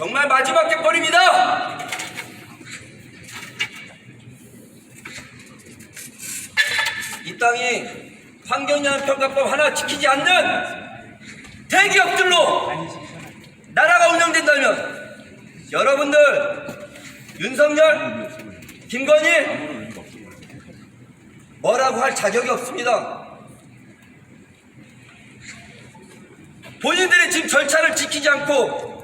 정말 마지막 갯벌입니다. 이 땅이 환경영향 평가법 하나 지키지 않는 대기업들로 나라가 운영된다면 여러분들 윤석열, 김건희 뭐라고 할 자격이 없습니다. 본인들이 지금 절차를 지키지 않고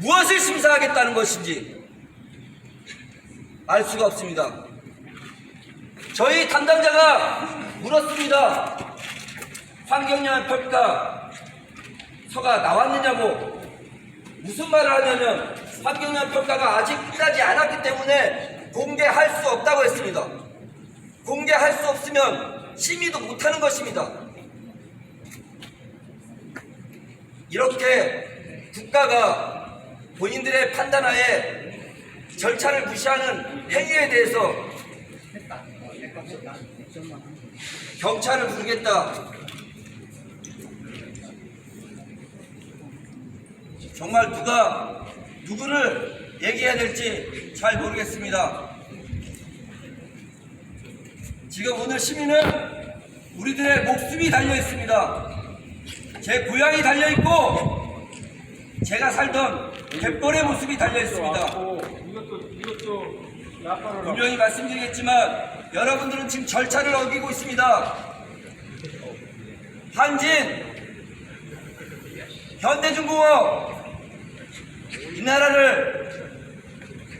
무엇을 심사하겠다는 것인지 알 수가 없습니다. 저희 담당자가 물었습니다. 환경영향 평가 서가 나왔느냐고 무슨 말을 하냐면 환경영향 평가가 아직 끝나지 않았기 때문에 공개할 수 없다고 했습니다. 공개할 수 없으면 심의도 못하는 것입니다. 이렇게 국가가 본인들의 판단하에 절차를 무시하는 행위에 대해서 경찰을 부르겠다. 정말 누가 누구를 얘기해야 될지 잘 모르겠습니다. 지금 오늘 시민은 우리들의 목숨이 달려 있습니다. 제 고향이 달려 있고 제가 살던 갯벌의 모습이 달려 있습니다. 이것도 이것도 약발을 분명히 말씀드리겠지만 여러분들은 지금 절차를 어기고 있습니다. 한진, 현대중공업 이 나라를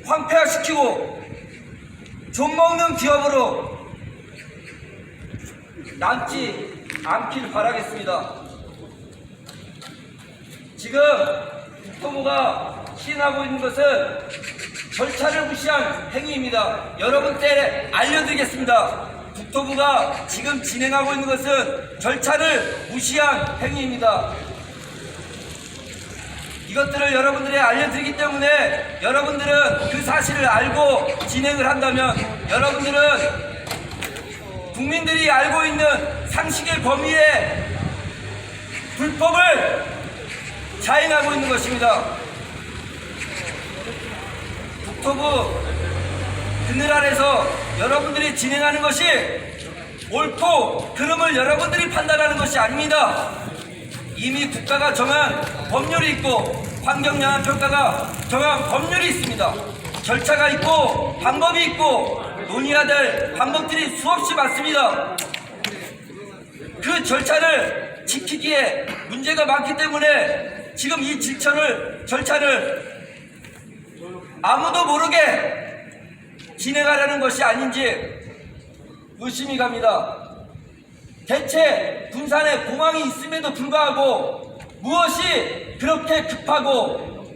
황폐화시키고 돈 먹는 기업으로 남지 않길 바라겠습니다. 지금 국토부가 시행하고 있는 것은 절차를 무시한 행위입니다. 여러분께 알려드리겠습니다. 국토부가 지금 진행하고 있는 것은 절차를 무시한 행위입니다. 이것들을 여러분들이 알려드리기 때문에 여러분들은 그 사실을 알고 진행을 한다면 여러분들은 국민들이 알고 있는 상식의 범위에 불법을 자행하고 있는 것입니다. 국토부 그늘 아래서 여러분들이 진행하는 것이 옳고 그름을 여러분들이 판단하는 것이 아닙니다. 이미 국가가 정한 법률이 있고 환경영향 평가가 정한 법률이 있습니다. 절차가 있고 방법이 있고 논의해야 될 방법들이 수없이 많습니다. 그 절차를 지키기에 문제가 많기 때문에 지금 이 질처를 절차를 아무도 모르게 진행하려는 것이 아닌지 의심이 갑니다. 대체 군산에 공항이 있음에도 불구하고 무엇이 그렇게 급하고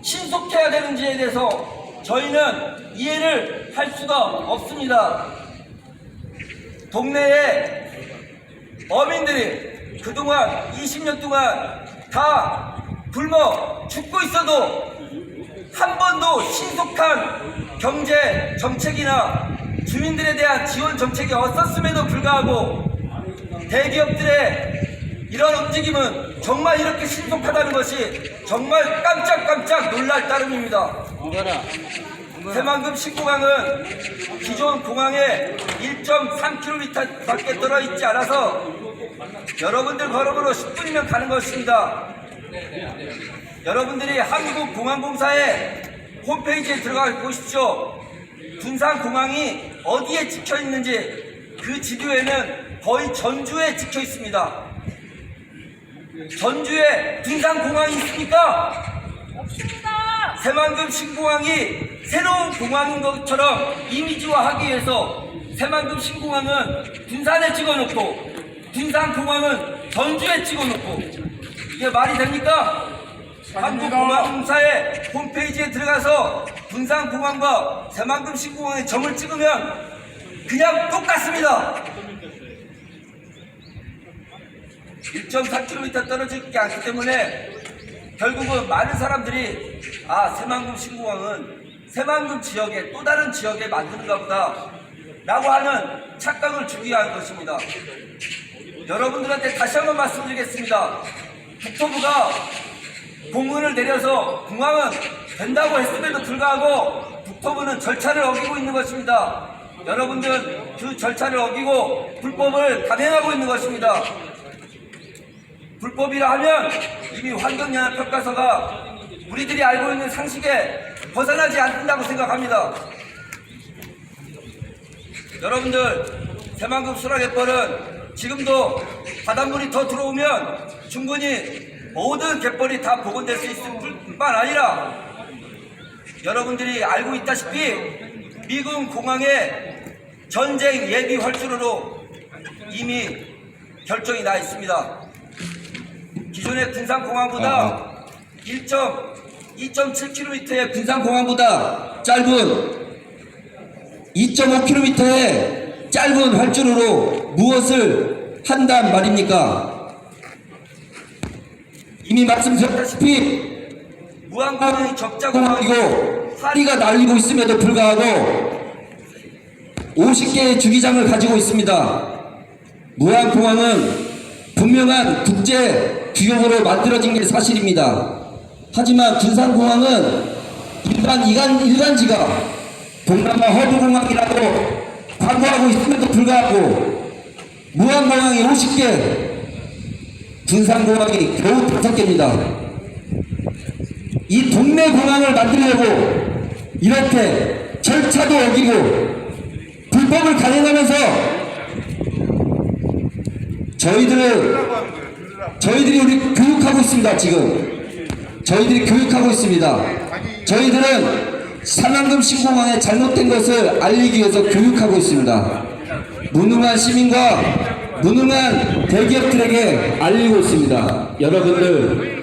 신속해야 되는지에 대해서 저희는 이해를 할 수가 없습니다. 동네에 어민들이 그동안 20년 동안 다 굶어 죽고 있어도 한 번도 신속한 경제 정책이나 주민들에 대한 지원 정책이 없었음에도 불구하고 대기업들의 이런 움직임은 정말 이렇게 신속하다는 것이 정말 깜짝깜짝 놀랄 따름입니다. 새만금 신공항은 기존 공항에 1.3km 밖에 떨어 있지 않아서 여러분들 걸음으로 10분이면 가는 것입니다. 여러분들이 한국공항공사의 홈페이지에 들어가 보십시오. 군산공항이 어디에 찍혀 있는지 그 지도에는 거의 전주에 찍혀 있습니다. 전주에 군산공항이 있습니까? 없습니다. 새만금 신공항이 새로운 공항인 것처럼 이미지화하기 위해서 새만금 신공항은 군산에 찍어놓고 군산공항은 전주에 찍어놓고 이게 말이 됩니까? 한국공항공사의 홈페이지에 들어가서 군산공항과 새만금 신공항의 점을 찍으면 그냥 똑같습니다. 1.4km 떨어지지 않기 때문에 결국은 많은 사람들이 아 새만금 신공항은 새만금 지역에 또 다른 지역에 만드는가 보다 라고 하는 착각을 주기 위한 것입니다. 여러분들한테 다시 한번 말씀드리겠습니다. 국토부가 공문을 내려서 공항은 된다고 했음에도 불구하고 국토부는 절차를 어기고 있는 것입니다. 여러분들 그 절차를 어기고 불법을 감행하고 있는 것입니다. 불법이라 하면 이미 환경영향 평가서가 우리들이 알고 있는 상식에 벗어나지 않는다고 생각합니다. 여러분들 새만금 수락갯벌은 지금도 바닷물이 더 들어오면 충분히 모든 갯벌이 다 복원될 수 있을 뿐만 아니라 여러분들이 알고 있다시피 미군 공항의 전쟁 예비 활주로로 이미 결정이 나 있습니다. 기존의 군산공항보다 1.2.7km의 군산공항보다 짧은 2.5km의 짧은 활주로로 무엇을 한단 말입니까? 이미 말씀드렸다시피 무한공항이 적자공항이고 파리가 날리고 있음에도 불구하고 50개의 주기장을 가지고 있습니다. 무한공항은 분명한 국제 규격으로 만들어진 게 사실입니다. 하지만 군산공항은 일반 이간, 일간지가 동남아 허브공항이라고 광고하고 있음에도 불구하고 무한공항이 50개, 군산공항이 겨우 5개입니다. 이 동네 공항을 만들려고 이렇게 절차도 어기고 불법을 강행하면서 저희들은 저희들이 우리 교육하고 있습니다 지금. 저희들이 교육하고 있습니다. 저희들은 산안금 신공항의 잘못된 것을 알리기 위해서 교육하고 있습니다 무능한 시민과 무능한 대기업들에게 알리고 있습니다 여러분들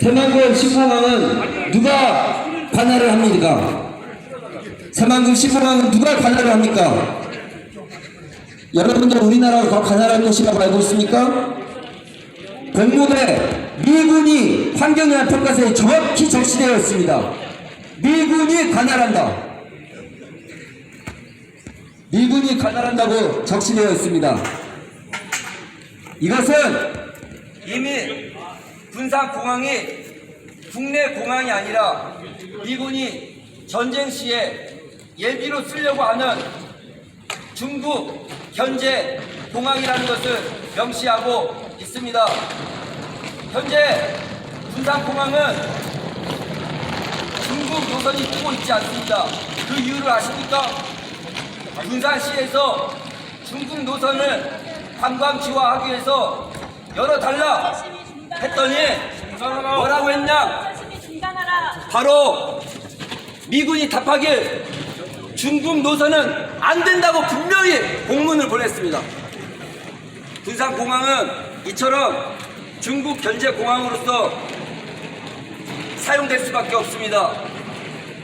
새만금 신공항은 누가 관할을 합니까? 새만금 신공항은 누가 관할을 합니까? 여러분들 우리나라가 관할한 것이라고 알고 있습니까? 공문에 미군이 환경영향 평가서에 정확히 적시되어 있습니다. 미군이 관할한다. 미군이 관할한다고 적시되어 있습니다. 이것은 이미 군산 공항이 국내 공항이 아니라 미군이 전쟁 시에 예비로 쓰려고 하는 중국 현재 공항이라는 것을 명시하고 있습니다. 현재 군산 공항은 중국 노선이 뜨고 있지 않습니다. 그 이유를 아십니까? 군산시에서 중국 노선을 관광지화하기 위해서 열어달라 했더니 뭐라고 했냐? 바로 미군이 답하길 중국 노선은 안 된다고 분명히 공문을 보냈습니다. 군산공항은 이처럼 중국 견제 공항으로서 사용될 수밖에 없습니다.